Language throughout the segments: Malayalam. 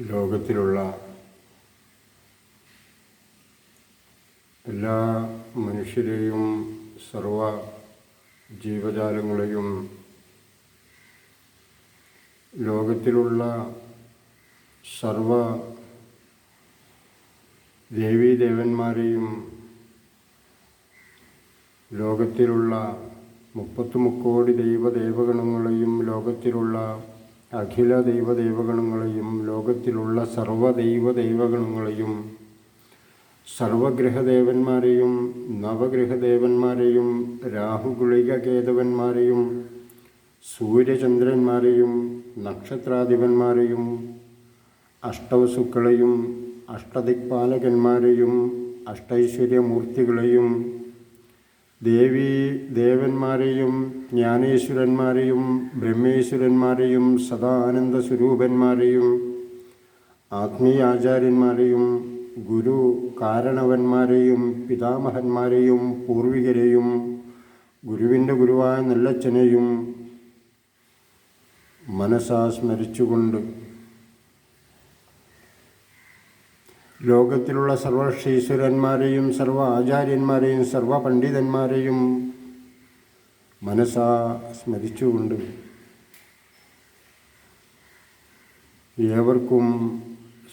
ലോകത്തിലുള്ള എല്ലാ മനുഷ്യരെയും സർവ ജീവജാലങ്ങളെയും ലോകത്തിലുള്ള സർവ ദേവീദേവന്മാരെയും ലോകത്തിലുള്ള മുപ്പത്തി മുക്കോടി ദൈവദേവഗണങ്ങളെയും ലോകത്തിലുള്ള അഖില ദൈവദൈവഗണങ്ങളെയും ലോകത്തിലുള്ള സർവ ദൈവദേവഗണങ്ങളെയും സർവഗ്രഹദേവന്മാരെയും നവഗ്രഹദേവന്മാരെയും രാഹുഗുളികകേതവന്മാരെയും സൂര്യചന്ദ്രന്മാരെയും നക്ഷത്രാധിപന്മാരെയും അഷ്ടവസുക്കളെയും അഷ്ടദിക്പാലകന്മാരെയും അഷ്ടൈശ്വര്യമൂർത്തികളെയും ദേവീ ദേവന്മാരെയും ജ്ഞാനേശ്വരന്മാരെയും ബ്രഹ്മേശ്വരന്മാരെയും സദാനന്ദ സ്വരൂപന്മാരെയും ആത്മീയാചാര്യന്മാരെയും ഗുരു കാരണവന്മാരെയും പിതാമഹന്മാരെയും പൂർവികരെയും ഗുരുവിന്റെ ഗുരുവായ നല്ലച്ഛനെയും മനസ്സാ സ്മരിച്ചുകൊണ്ട് ലോകത്തിലുള്ള സർവശീശ്വരന്മാരെയും സർവ ആചാര്യന്മാരെയും സർവ പണ്ഡിതന്മാരെയും മനസ്സാ സ്മരിച്ചുകൊണ്ട് ഏവർക്കും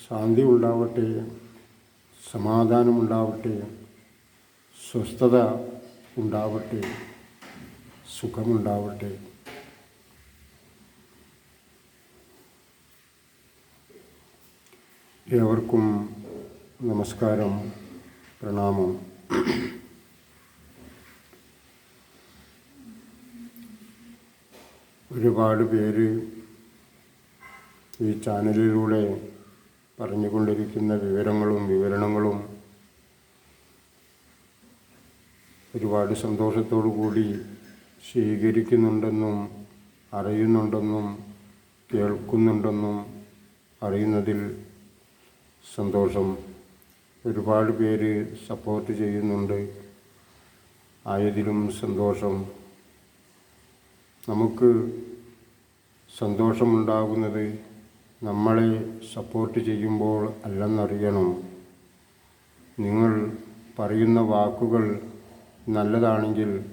ശാന്തി ഉണ്ടാവട്ടെ സമാധാനമുണ്ടാവട്ടെ സ്വസ്ഥത ഉണ്ടാവട്ടെ സുഖമുണ്ടാവട്ടെ. ഏവർക്കും നമസ്കാരം പ്രണാമം. ഒരുപാട് പേര് ഈ ചാനലിലൂടെ പറഞ്ഞുകൊണ്ടിരിക്കുന്ന വിവരങ്ങളും വിവരണങ്ങളും ഒരുപാട് സന്തോഷത്തോടു കൂടി സ്വീകരിക്കുന്നുണ്ടെന്നും അറിയുന്നുണ്ടെന്നും കേൾക്കുന്നുണ്ടെന്നും അറിയുന്നതിൽ സന്തോഷം. ഒരുപാട് പേര് സപ്പോർട്ട് ചെയ്യുന്നുണ്ട്. ആയതിലും സന്തോഷം. നമുക്ക് സന്തോഷമുണ്ടാകുന്നത് നമ്മളെ സപ്പോർട്ട് ചെയ്യുമ്പോൾ അല്ലെന്നറിയണം. നിങ്ങൾ പറയുന്ന വാക്കുകൾ നല്ലതാണെങ്കിൽ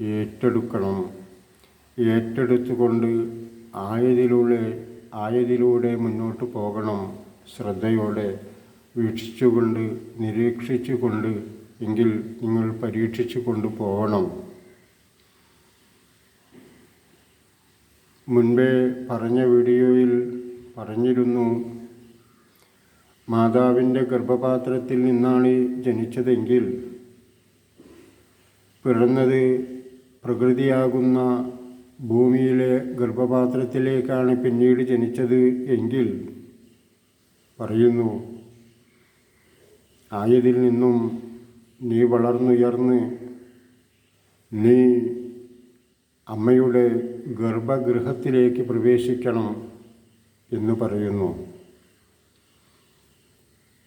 ഏറ്റെടുക്കണം. ഏറ്റെടുത്തുകൊണ്ട് ആയതിലൂടെ ആയതിലൂടെ മുന്നോട്ട് പോകണം. ശ്രദ്ധയോടെ. വീക്ഷിച്ചുകൊണ്ട് നിരീക്ഷിച്ചുകൊണ്ട് എങ്കിൽ നിങ്ങൾ പരീക്ഷിച്ചു കൊണ്ട് പോകണം. മുൻപേ പറഞ്ഞ വീഡിയോയിൽ പറഞ്ഞിരുന്നു മാതാവിന്റെ ഗർഭപാത്രത്തിൽ നിന്നാണ് ജനിച്ചതെങ്കിൽ പിറന്നത് പ്രകൃതിയാകുന്ന ഭൂമിയിലെ ഗർഭപാത്രത്തിലേക്കാണ് പിന്നീട് ജനിച്ചത് എങ്കിൽ പറയുന്നു. ആയതിൽ നിന്നും നീ വളർന്നുയർന്ന് നീ അമ്മയുടെ ഗർഭഗൃഹത്തിലേക്ക് പ്രവേശിക്കണം എന്ന് പറയുന്നു.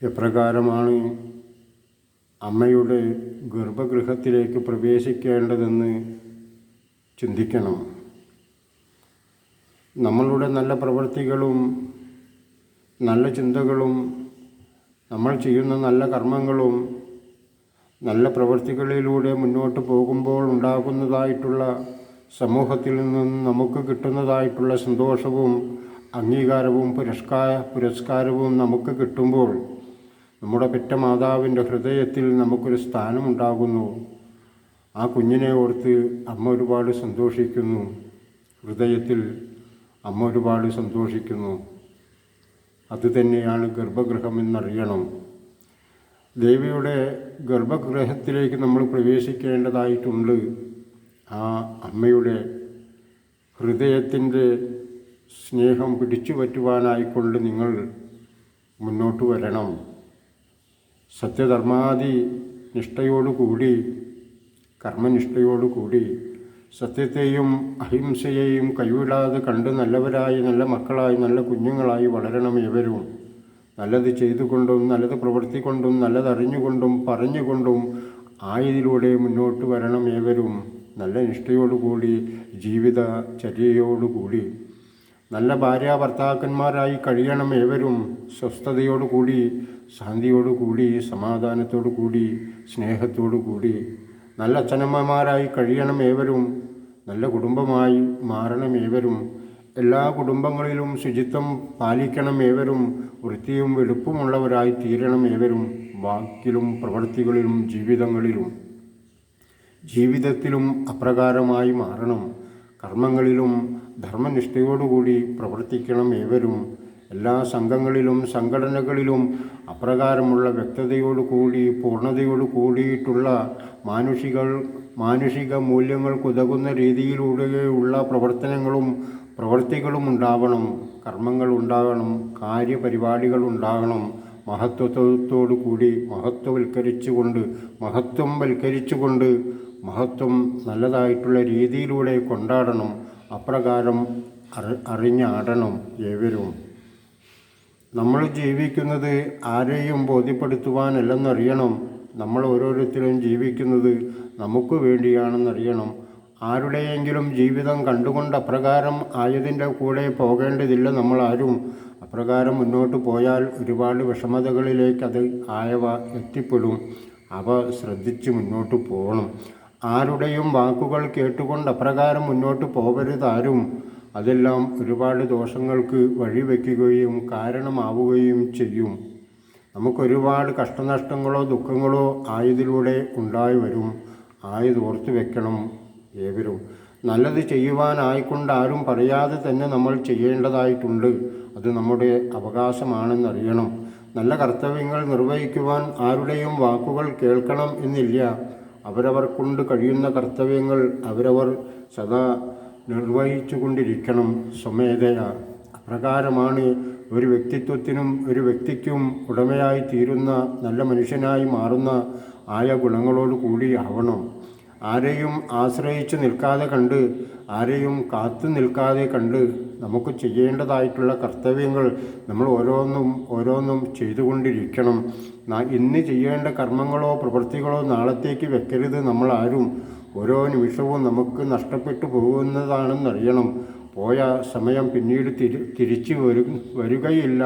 എപ്രകാരമാണ് അമ്മയുടെ ഗർഭഗൃഹത്തിലേക്ക് പ്രവേശിക്കേണ്ടതെന്ന് ചിന്തിക്കണം. നമ്മളുടെ നല്ല പ്രവൃത്തികളും നല്ല ചിന്തകളും നമ്മൾ ചെയ്യുന്ന നല്ല കർമ്മങ്ങളും നല്ല പ്രവൃത്തികളിലൂടെ മുന്നോട്ട് പോകുമ്പോൾ ഉണ്ടാകുന്നതായിട്ടുള്ള സമൂഹത്തിൽ നിന്ന് നമുക്ക് കിട്ടുന്നതായിട്ടുള്ള സന്തോഷവും അംഗീകാരവും പുരസ്കാര പുരസ്കാരവും നമുക്ക് കിട്ടുമ്പോൾ നമ്മുടെ പെറ്റ മാതാവിന്റെ ഹൃദയത്തിൽ നമുക്കൊരു സ്ഥാനമുണ്ടാകുന്നു. ആ കുഞ്ഞിനെ ഓർത്ത് അമ്മ ഒരുപാട് സന്തോഷിക്കുന്നു. ഹൃദയത്തിൽ അമ്മ ഒരുപാട് സന്തോഷിക്കുന്നു. അതുതന്നെയാണ് ഗർഭഗൃഹം എന്നറിയണം. ദേവിയുടെ ഗർഭഗൃഹത്തിലേക്ക് നമ്മൾ പ്രവേശിക്കേണ്ടതായിട്ടുണ്ട്. ആ അമ്മയുടെ ഹൃദയത്തിന്റെ സ്നേഹം പിടിച്ചു പറ്റുവാനായിക്കൊണ്ട് നിങ്ങൾ മുന്നോട്ട് വരണം. സത്യധർമാദി നിഷ്ഠയോടുകൂടി കർമ്മനിഷ്ഠയോടുകൂടി സത്യത്തെയും അഹിംസയെയും കൈവിടാതെ കണ്ട് നല്ലവരായി നല്ല മക്കളായി നല്ല കുഞ്ഞുങ്ങളായി വളരണം ഇവരും. നല്ലത് ചെയ്തുകൊണ്ടും നല്ലത് പ്രവർത്തിക്കൊണ്ടും നല്ലതറിഞ്ഞുകൊണ്ടും പറഞ്ഞുകൊണ്ടും ആയതിലൂടെ മുന്നോട്ട് വരണം ഏവരും. നല്ല നിഷ്ഠയോടുകൂടി ജീവിത ചര്യയോടുകൂടി നല്ല ഭാര്യ ഭർത്താക്കന്മാരായി കഴിയണം ഏവരും. സ്വസ്ഥതയോടുകൂടി ശാന്തിയോടുകൂടി സമാധാനത്തോടു കൂടി സ്നേഹത്തോടു കൂടി നല്ല അച്ഛനമ്മമാരായി കഴിയണം ഏവരും. നല്ല കുടുംബമായി മാറണം ഏവരും എല്ലാ കുടുംബങ്ങളിലും ശുചിത്വം പാലിക്കണം ഏവരും വൃത്തിയും വെളുപ്പുമുള്ളവരായി തീരണം ഏവരും വാക്കിലും പ്രവൃത്തികളിലും ജീവിതങ്ങളിലും. ജീവിതത്തിലും അപ്രകാരമായി മാറണം. കർമ്മങ്ങളിലും ധർമ്മനിഷ്ഠയോടുകൂടി പ്രവർത്തിക്കണം ഏവരും എല്ലാ സംഘങ്ങളിലും സംഘടനകളിലും അപ്രകാരമുള്ള വ്യക്തതയോടുകൂടി പൂർണതയോടു കൂടിയിട്ടുള്ള മാനുഷികൾ മാനുഷിക മൂല്യങ്ങൾക്കുതകുന്ന രീതിയിലൂടെയുള്ള പ്രവർത്തനങ്ങളും പ്രവൃത്തികളും ഉണ്ടാവണം കർമ്മങ്ങൾ ഉണ്ടാകണം കാര്യപരിപാടികൾ ഉണ്ടാകണം മഹത്വത്തോടു കൂടി മഹത്വവൽക്കരിച്ചുകൊണ്ട് മഹത്വം വൽക്കരിച്ചുകൊണ്ട് മഹത്വം നല്ലതായിട്ടുള്ള രീതിയിലൂടെ കൊണ്ടാടണം. അപ്രകാരം അറി അറിഞ്ഞാടണം ഏവരും. നമ്മൾ ജീവിക്കുന്നത് ആരെയും ബോധ്യപ്പെടുത്തുവാനല്ലെന്നറിയണം. നമ്മൾ ഓരോരുത്തരും ജീവിക്കുന്നത് നമുക്ക് വേണ്ടിയാണെന്നറിയണം. ആരുടെയെങ്കിലും ജീവിതം കണ്ടുകൊണ്ട് അപ്രകാരം ആയതിന്റെ കൂടെ പോകേണ്ടതില്ല നമ്മളാരും അപ്രകാരം മുന്നോട്ട് പോയാൽ ഒരുപാട് വിഷമതകളിലേക്ക് അത് ആയവ എത്തിപ്പെടും. അവ ശ്രദ്ധിച്ച് മുന്നോട്ട് പോകണം. ആരുടെയും വാക്കുകൾ കേട്ടുകൊണ്ട് അപ്രകാരം മുന്നോട്ട് പോകരുതാരും അതെല്ലാം ഒരുപാട് ദോഷങ്ങൾക്ക് വഴിവെക്കുകയും കാരണമാവുകയും ചെയ്യും. നമുക്കൊരുപാട് കഷ്ടനഷ്ടങ്ങളോ ദുഃഖങ്ങളോ ആയതിലൂടെ ഉണ്ടായി വരും. ആയത് ഓർത്തു വെക്കണം ഏവരും. നല്ലത് ചെയ്യുവാനായിക്കൊണ്ട് ആരും പറയാതെ തന്നെ നമ്മൾ ചെയ്യേണ്ടതായിട്ടുണ്ട്. അത് നമ്മുടെ അവകാശമാണെന്നറിയണം. നല്ല കർത്തവ്യങ്ങൾ നിർവഹിക്കുവാൻ ആരുടെയും വാക്കുകൾ കേൾക്കണം എന്നില്ല. അവരവർ കൊണ്ട് കഴിയുന്ന കർത്തവ്യങ്ങൾ അവരവർ സദാ നിർവഹിച്ചു കൊണ്ടിരിക്കണം സ്വമേധയ. അപ്രകാരമാണ് ഒരു വ്യക്തിത്വത്തിനും ഒരു വ്യക്തിക്കും ഉടമയായി തീരുന്ന നല്ല മനുഷ്യനായി മാറുന്ന ആയ ഗുണങ്ങളോട് കൂടി ആവണം. ആരെയും ആശ്രയിച്ചു നിൽക്കാതെ കണ്ട് ആരെയും കാത്തു നിൽക്കാതെ കണ്ട് നമുക്ക് ചെയ്യേണ്ടതായിട്ടുള്ള കർത്തവ്യങ്ങൾ നമ്മൾ ഓരോന്നും ഓരോന്നും ചെയ്തുകൊണ്ടിരിക്കണം. ഇന്ന് ചെയ്യേണ്ട കർമ്മങ്ങളോ പ്രവൃത്തികളോ നാളത്തേക്ക് വെക്കരുത് നമ്മൾ ആരും. ഓരോ നിമിഷവും നമുക്ക് നഷ്ടപ്പെട്ടു പോകുന്നതാണെന്നറിയണം. പോയ സമയം പിന്നീട് തിരി തിരിച്ചു വരു വരികയില്ല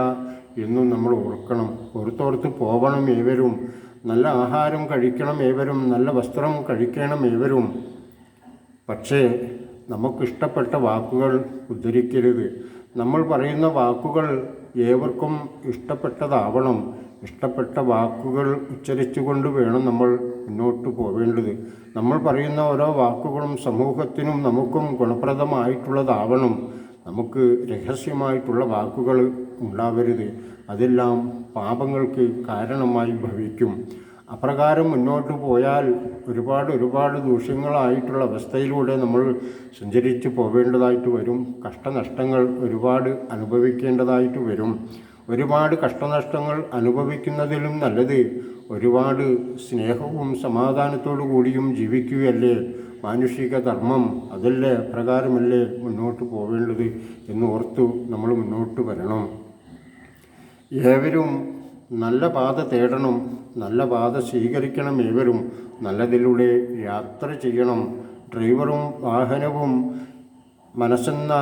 എന്നും നമ്മൾ ഓർക്കണം. ഓർത്തോർത്ത് പോകണം ഏവരും. നല്ല ആഹാരം കഴിക്കണം ഏവരും നല്ല വസ്ത്രം കഴിക്കണം ഏവരും. പക്ഷേ നമുക്കിഷ്ടപ്പെട്ട വാക്കുകൾ ഉദ്ധരിക്കരുത്. നമ്മൾ പറയുന്ന വാക്കുകൾ ഏവർക്കും ഇഷ്ടപ്പെട്ടതാവണം. ഇഷ്ടപ്പെട്ട വാക്കുകൾ ഉച്ചരിച്ചുകൊണ്ട് വേണം നമ്മൾ മുന്നോട്ട് പോവേണ്ടത്. നമ്മൾ പറയുന്ന ഓരോ വാക്കുകളും സമൂഹത്തിനും നമുക്കും ഗുണപ്രദമായിട്ടുള്ളതാവണം. നമുക്ക് രഹസ്യമായിട്ടുള്ള വാക്കുകൾ ഉണ്ടാവരുത്. അതെല്ലാം പാപങ്ങൾക്ക് കാരണമായി ഭവിക്കും. അപ്രകാരം മുന്നോട്ട് പോയാൽ ഒരുപാട് ഒരുപാട് ദൂഷ്യങ്ങളായിട്ടുള്ള അവസ്ഥയിലൂടെ നമ്മൾ സഞ്ചരിച്ച് പോവേണ്ടതായിട്ട് വരും. കഷ്ടനഷ്ടങ്ങൾ ഒരുപാട് അനുഭവിക്കേണ്ടതായിട്ട് വരും. ഒരുപാട് കഷ്ടനഷ്ടങ്ങൾ അനുഭവിക്കുന്നതിലും നല്ലത് ഒരുപാട് സ്നേഹവും സമാധാനത്തോടു കൂടിയും ജീവിക്കുകയല്ലേ? മാനുഷിക ധർമ്മം അതല്ലേ പ്രകാരമല്ലേ മുന്നോട്ട് പോവേണ്ടത് എന്ന് ഓർത്തു നമ്മൾ മുന്നോട്ട് വരണം. ഏവരും നല്ല പാത തേടണം നല്ല പാത സ്വീകരിക്കണം ഏവരും. നല്ലതിലൂടെ യാത്ര ചെയ്യണം. ഡ്രൈവറും വാഹനവും മനസ്സെന്ന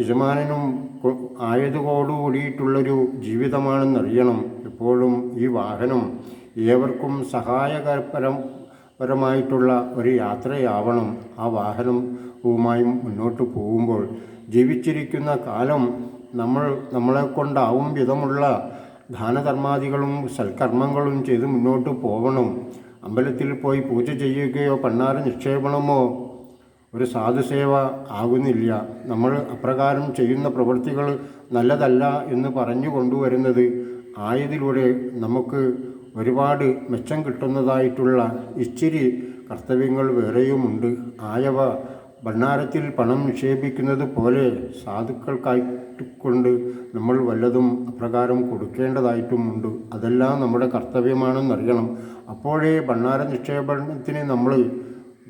യജമാനനും ആയതുകോടുകൂടിയിട്ടുള്ളൊരു ജീവിതമാണെന്നറിയണം. എപ്പോഴും ഈ വാഹനം ഏവർക്കും സഹായകരപരം പരമായിട്ടുള്ള ഒരു യാത്രയാവണം. ആ വാഹനവുമായി മുന്നോട്ട് പോകുമ്പോൾ ജീവിച്ചിരിക്കുന്ന കാലം നമ്മൾ നമ്മളെ കൊണ്ടാവും വിധമുള്ള ദാനധർമാദികളും സൽക്കർമ്മങ്ങളും ചെയ്ത് മുന്നോട്ട് പോകണം അമ്പലത്തിൽ പോയി പൂജ ചെയ്യുകയോ പണ്ണാറ് നിക്ഷേപണമോ ഒരു സാധുസേവ ആകുന്നില്ല. നമ്മൾ അപ്രകാരം ചെയ്യുന്ന പ്രവൃത്തികൾ നല്ലതല്ല എന്ന് പറഞ്ഞു കൊണ്ടുവരുന്നത് ആയതിലൂടെ നമുക്ക് ഒരുപാട് മെച്ചം കിട്ടുന്നതായിട്ടുള്ള ഇച്ചിരി കർത്തവ്യങ്ങൾ വേറെയുമുണ്ട്. ആയവ ഭണ്ണാരത്തിൽ പണം നിക്ഷേപിക്കുന്നത് പോലെ സാധുക്കൾക്കായിക്കൊണ്ട് നമ്മൾ വല്ലതും അപ്രകാരം കൊടുക്കേണ്ടതായിട്ടുമുണ്ട്. അതെല്ലാം നമ്മുടെ കർത്തവ്യമാണെന്നറിയണം. അപ്പോഴേ ഭണ്ണാര നിക്ഷേപണത്തിന് നമ്മൾ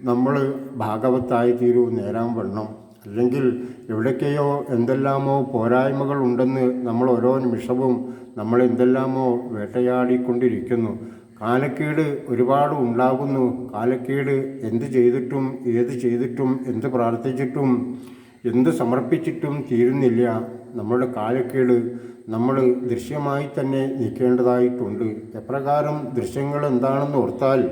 നമ്മൾ ഭാഗവത്തായി തീരൂ നേരാൻ വണ്ണം. അല്ലെങ്കിൽ എവിടേക്കെയോ എന്തെല്ലാമോ പോരായ്മകൾ ഉണ്ടെന്ന് നമ്മൾ ഓരോ നിമിഷവും നമ്മൾ എന്തെല്ലാമോ വേട്ടയാടിക്കൊണ്ടിരിക്കുന്നു. കാലക്കേട് ഒരുപാട് ഉണ്ടാകുന്നു. കാലക്കേട് എന്ത് ചെയ്തിട്ടും ഏത് ചെയ്തിട്ടും എന്ത് പ്രാർത്ഥിച്ചിട്ടും എന്ത് സമർപ്പിച്ചിട്ടും തീരുന്നില്ല. നമ്മുടെ കാലക്കേട് നമ്മൾ ദൃശ്യമായി തന്നെ നീക്കേണ്ടതായിട്ടുണ്ട്. എപ്രകാരം ദൃശ്യങ്ങൾ എന്താണെന്ന് ഓർത്താൽ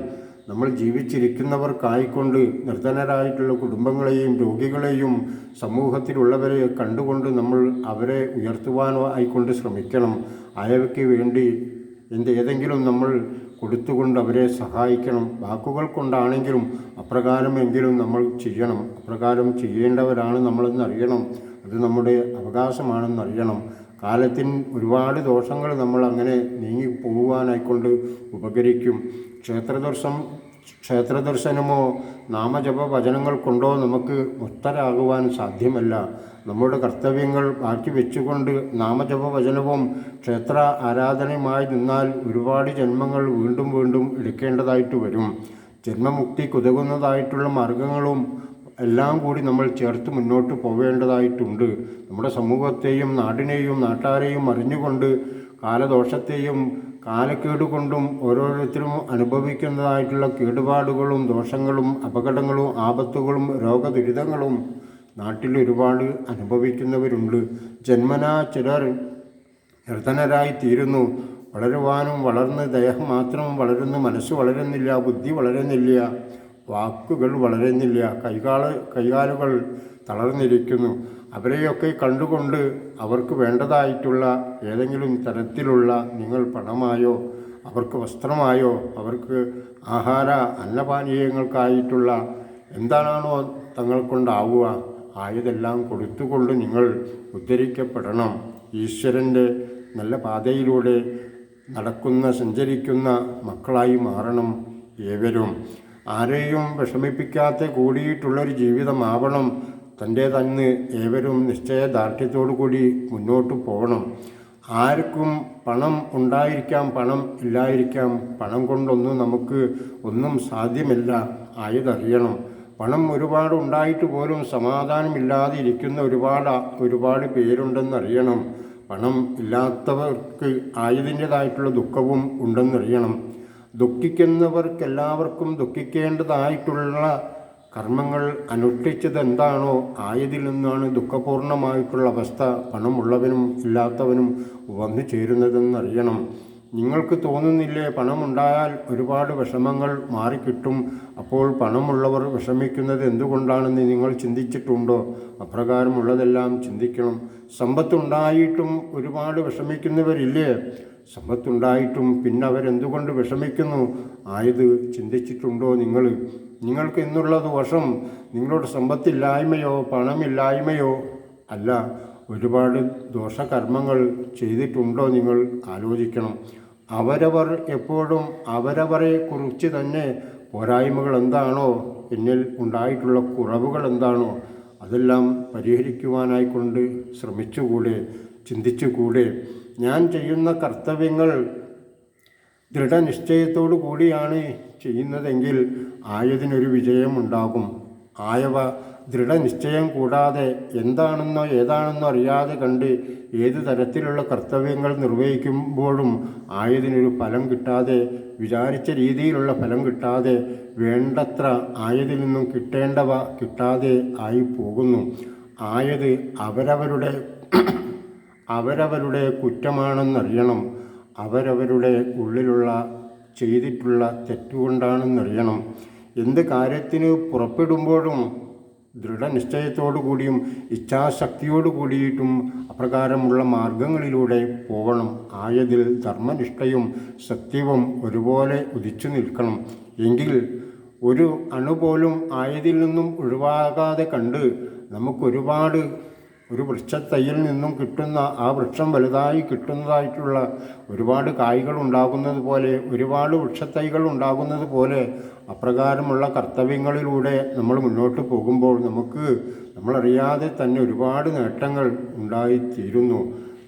നമ്മൾ ജീവിച്ചിരിക്കുന്നവർക്കായിക്കൊണ്ട് നിർധനരായിട്ടുള്ള കുടുംബങ്ങളെയും രോഗികളെയും സമൂഹത്തിലുള്ളവരെ കണ്ടുകൊണ്ട് നമ്മൾ അവരെ ഉയർത്തുവാനോ ആയിക്കൊണ്ട് ശ്രമിക്കണം. അയവയ്ക്ക് വേണ്ടി എന്ത് ഏതെങ്കിലും നമ്മൾ കൊടുത്തുകൊണ്ട് അവരെ സഹായിക്കണം. വാക്കുകൾ കൊണ്ടാണെങ്കിലും അപ്രകാരമെങ്കിലും നമ്മൾ ചെയ്യണം. അപ്രകാരം ചെയ്യേണ്ടവരാണ് നമ്മളെന്നറിയണം. അത് നമ്മുടെ അവകാശമാണെന്നറിയണം. കാലത്തിൻ ഒരുപാട് ദോഷങ്ങൾ നമ്മൾ അങ്ങനെ നീങ്ങി പോകുവാനായിക്കൊണ്ട് ഉപകരിക്കും. ക്ഷേത്രദർശനം ക്ഷേത്രദർശനമോ നാമജപ വചനങ്ങൾ കൊണ്ടോ നമുക്ക് മുക്തരാകുവാൻ സാധ്യമല്ല. നമ്മുടെ കർത്തവ്യങ്ങൾ ബാക്കി വെച്ചുകൊണ്ട് നാമജപ വചനവും ക്ഷേത്ര ആരാധനയുമായി നിന്നാൽ ഒരുപാട് ജന്മങ്ങൾ വീണ്ടും വീണ്ടും എടുക്കേണ്ടതായിട്ട് വരും. ജന്മമുക്തി ജന്മമുക്തിക്കുതകുന്നതായിട്ടുള്ള മാർഗങ്ങളും എല്ലാം കൂടി നമ്മൾ ചേർത്ത് മുന്നോട്ട് പോവേണ്ടതായിട്ടുണ്ട്. നമ്മുടെ സമൂഹത്തെയും നാടിനെയും നാട്ടാരെയും അറിഞ്ഞുകൊണ്ട് കാലദോഷത്തെയും കാലക്കേട് കൊണ്ടും ഓരോരുത്തരും അനുഭവിക്കുന്നതായിട്ടുള്ള കേടുപാടുകളും ദോഷങ്ങളും അപകടങ്ങളും ആപത്തുകളും രോഗദുരിതങ്ങളും നാട്ടിൽ ഒരുപാട് അനുഭവിക്കുന്നവരുണ്ട്. ജന്മനാ ചിലർ നിർധനരായി തീരുന്നു. വളരുവാനും വളർന്ന് ദേഹം മാത്രം വളരുന്നു. മനസ്സ് വളരുന്നില്ല. ബുദ്ധി വളരുന്നില്ല. വാക്കുകൾ വളരുന്നില്ല. കൈകാല കൈകാലുകൾ തളർന്നിരിക്കുന്നു. അവരെയൊക്കെ കണ്ടുകൊണ്ട് അവർക്ക് വേണ്ടതായിട്ടുള്ള ഏതെങ്കിലും തരത്തിലുള്ള നിങ്ങൾ പണമായോ അവർക്ക് വസ്ത്രമായോ അവർക്ക് ആഹാര അന്നപാനീയങ്ങൾക്കായിട്ടുള്ള എന്താണോ തങ്ങൾ കൊണ്ടാവുക ആയതെല്ലാം കൊടുത്തുകൊണ്ട് നിങ്ങൾ ഉദ്ധരിക്കപ്പെടണം. ഈശ്വരന്റെ നല്ല പാതയിലൂടെ നടക്കുന്ന സഞ്ചരിക്കുന്ന മക്കളായി മാറണം ഏവരും. ആരെയും വിഷമിപ്പിക്കാത്ത കൂടിയിട്ടുള്ളൊരു ജീവിതമാവണം തന്റെ തന്നെ ഏവരും നിശ്ചയദാർഢ്യത്തോടു കൂടി മുന്നോട്ട് പോകണം. ആർക്കും പണം ഉണ്ടായിരിക്കാം പണം ഇല്ലായിരിക്കാം. പണം കൊണ്ടൊന്നും നമുക്ക് ഒന്നും സാധ്യമല്ല ആയതറിയണം. പണം ഒരുപാട് ഉണ്ടായിട്ട് പോലും സമാധാനമില്ലാതെ ഇരിക്കുന്ന ഒരുപാട് ഒരുപാട് പേരുണ്ടെന്നറിയണം. പണം ഇല്ലാത്തവർക്ക് ആയതിന്റേതായിട്ടുള്ള ദുഃഖവും ഉണ്ടെന്നറിയണം. ദുഃഖിക്കുന്നവർക്കെല്ലാവർക്കും ദുഃഖിക്കേണ്ടതായിട്ടുള്ള കർമ്മങ്ങൾ അനുഷ്ഠിച്ചത് എന്താണോ ആയതിൽ നിന്നാണ് ദുഃഖപൂർണമായിട്ടുള്ള അവസ്ഥ പണമുള്ളവനും ഇല്ലാത്തവനും വന്നു ചേരുന്നതെന്നറിയണം നിങ്ങൾക്ക് തോന്നുന്നില്ലേ പണമുണ്ടായാൽ ഒരുപാട് വിഷമങ്ങൾ മാറിക്കിട്ടും. അപ്പോൾ പണമുള്ളവർ വിഷമിക്കുന്നത് എന്തുകൊണ്ടാണെന്ന് നിങ്ങൾ ചിന്തിച്ചിട്ടുണ്ടോ? അപ്രകാരമുള്ളതെല്ലാം ചിന്തിക്കണം. സമ്പത്തുണ്ടായിട്ടും ഒരുപാട് വിഷമിക്കുന്നവരില്ലേ? സമ്പത്തുണ്ടായിട്ടും പിന്നെ അവരെന്തുകൊണ്ട് വിഷമിക്കുന്നു? ആയത് ചിന്തിച്ചിട്ടുണ്ടോ നിങ്ങൾ? നിങ്ങൾക്ക് ഇന്നുള്ള ദോഷം നിങ്ങളുടെ സമ്പത്തില്ലായ്മയോ പണമില്ലായ്മയോ അല്ല. ഒരുപാട് ദോഷകർമ്മങ്ങൾ ചെയ്തിട്ടുണ്ടോ നിങ്ങൾ? ആലോചിക്കണം. അവരവർ എപ്പോഴും അവരവരെ കുറിച്ച് തന്നെ പോരായ്മകൾ എന്താണോ എന്നിൽ ഉണ്ടായിട്ടുള്ള കുറവുകൾ എന്താണോ അതെല്ലാം പരിഹരിക്കുവാനായിക്കൊണ്ട് ശ്രമിച്ചുകൂടെ ചിന്തിച്ചുകൂടെ. ഞാൻ ചെയ്യുന്ന കർത്തവ്യങ്ങൾ ദൃഢനിശ്ചയത്തോടു കൂടിയാണ് ചെയ്യുന്നതെങ്കിൽ ആയതിനൊരു വിജയമുണ്ടാകും. ആയവ ദൃഢനിശ്ചയം കൂടാതെ എന്താണെന്നോ ഏതാണെന്നോ അറിയാതെ കണ്ട് ഏത് തരത്തിലുള്ള കർത്തവ്യങ്ങൾ നിർവഹിക്കുമ്പോഴും ആയതിനൊരു ഫലം കിട്ടാതെ വിചാരിച്ച രീതിയിലുള്ള ഫലം കിട്ടാതെ വേണ്ടത്ര ആയതിൽ നിന്നും കിട്ടേണ്ടവ കിട്ടാതെ ആയി പോകുന്നു. ആയത് അവരവരുടെ അവരവരുടെ കുറ്റമാണെന്നറിയണം. അവരവരുടെ ഉള്ളിലുള്ള ചെയ്തിട്ടുള്ള തെറ്റുകൊണ്ടാണെന്നറിയണം. എന്ത് കാര്യത്തിന് പുറപ്പെടുമ്പോഴും ദൃഢനിശ്ചയത്തോടു കൂടിയും ഇച്ഛാശക്തിയോടു കൂടിയിട്ടും അപ്രകാരമുള്ള മാർഗങ്ങളിലൂടെ പോകണം ആയതിൽ ധർമ്മനിഷ്ഠയും സത്യവും ഒരുപോലെ ഉദിച്ചു നിൽക്കണം. എങ്കിൽ ഒരു അണുപോലും ആയതിൽ നിന്നും ഒഴിവാകാതെ കണ്ട് നമുക്കൊരുപാട് ഒരു വൃക്ഷത്തൈയിൽ നിന്നും കിട്ടുന്ന ആ വൃക്ഷം വലുതായി കിട്ടുന്നതായിട്ടുള്ള ഒരുപാട് കായ്കൾ ഉണ്ടാകുന്നത് പോലെ ഒരുപാട് വൃക്ഷത്തൈകൾ ഉണ്ടാകുന്നത് പോലെ അപ്രകാരമുള്ള കർത്തവ്യങ്ങളിലൂടെ നമ്മൾ മുന്നോട്ട് പോകുമ്പോൾ നമുക്ക് നമ്മളറിയാതെ തന്നെ ഒരുപാട് നേട്ടങ്ങൾ ഉണ്ടായിത്തീരുന്നു.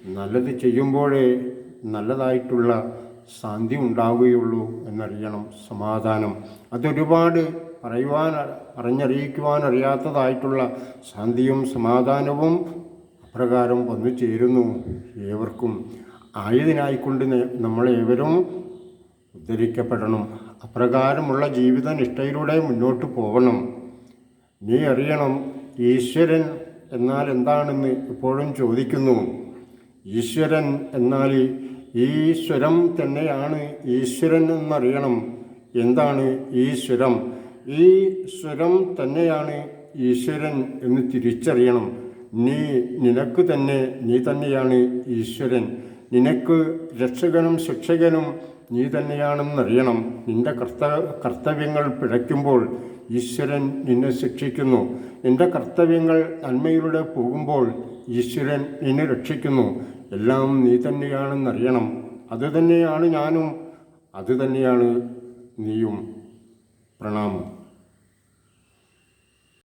നല്ലത് ചെയ്യുമ്പോഴേ നല്ലതായിട്ടുള്ള ശാന്തി ഉണ്ടാവുകയുള്ളൂ എന്നറിയണം. സമാധാനം. അതൊരുപാട് പറയുവാൻ പറഞ്ഞറിയിക്കുവാൻ അറിയാത്തതായിട്ടുള്ള ശാന്തിയും സമാധാനവും അപ്രകാരം വന്നു ചേരുന്നു ഏവർക്കും. ആയതിനായിക്കൊണ്ട് നമ്മളേവരും ഉദ്ധരിക്കപ്പെടണം. അപ്രകാരമുള്ള ജീവിത നിഷ്ഠയിലൂടെ മുന്നോട്ട് പോകണം നീ അറിയണം ഈശ്വരൻ എന്നാൽ എന്താണെന്ന് ഇപ്പോഴും ചോദിക്കുന്നു. ഈശ്വരൻ എന്നാൽ ഈശ്വരം തന്നെയാണ് ഈശ്വരൻ എന്നറിയണം. എന്താണ് ഈ സ്വരം ഈ സ്വരം തന്നെയാണ് ഈശ്വരൻ എന്ന് തിരിച്ചറിയണം. നീ നിനക്ക് തന്നെ നീ തന്നെയാണ് ഈശ്വരൻ. നിനക്ക് രക്ഷകനും ശിക്ഷകനും നീ തന്നെയാണെന്നറിയണം. നിന്റെ കർത്ത കർത്തവ്യങ്ങൾ പിഴയ്ക്കുമ്പോൾ ഈശ്വരൻ നിന്നെ ശിക്ഷിക്കുന്നു. നിന്റെ കർത്തവ്യങ്ങൾ നന്മയിലൂടെ പോകുമ്പോൾ ഈശ്വരൻ നിന്നെ രക്ഷിക്കുന്നു. എല്ലാം നീ തന്നെയാണെന്നറിയണം. അതുതന്നെയാണ് ഞാനും അതുതന്നെയാണ് നീയും. പ്രണാമം